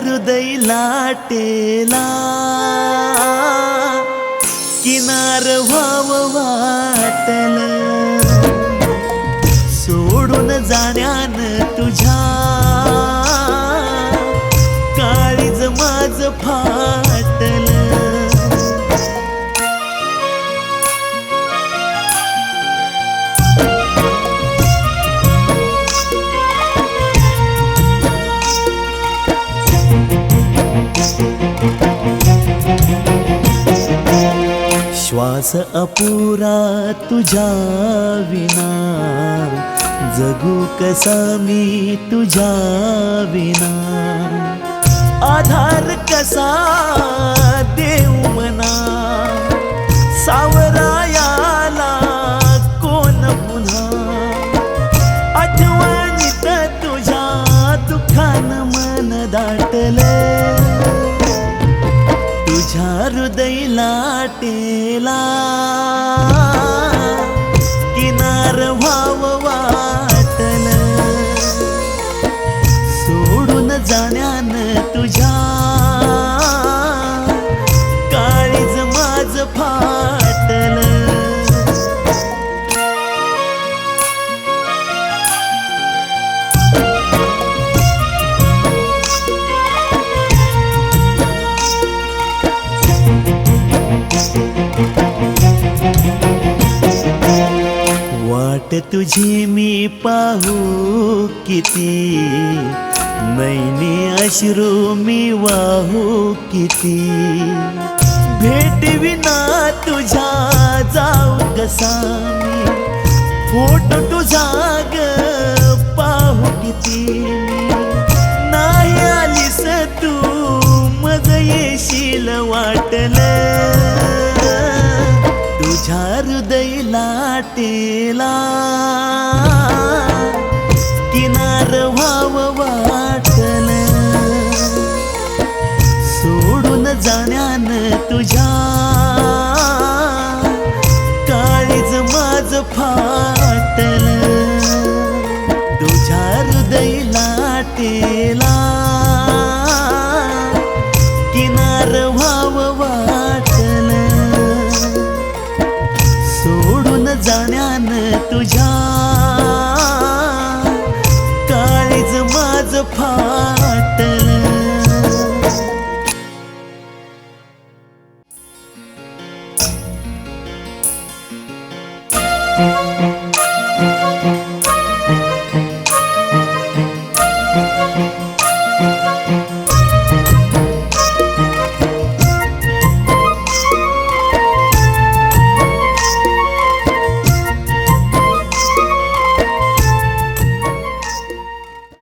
हृदय लाटेला किनार व्हाव वाटलं. तुझ्या काळीज माझ फाटल. श्वास अपुरा तुझ्या विना जगू कसा मी तुझ्या विना? आधार कसा देऊ मना? सावरायाला कोण पुन्हा? आठवणीत तुझ्या दुःखान मन दाटले. तुझ्या हृदय लाटेला फक्त तुझी मी पाहू किती? नैने अश्रू मी वाहू किती? भेट विना तुझ्या जाऊ कसा मी? फोटो तुझा ग पाहू किती? नाही आलीस तू मग येशील वाटलं? वाटेला किनार व्हाव वाटल. सोडून जाण्यान तुझ्या Thank you.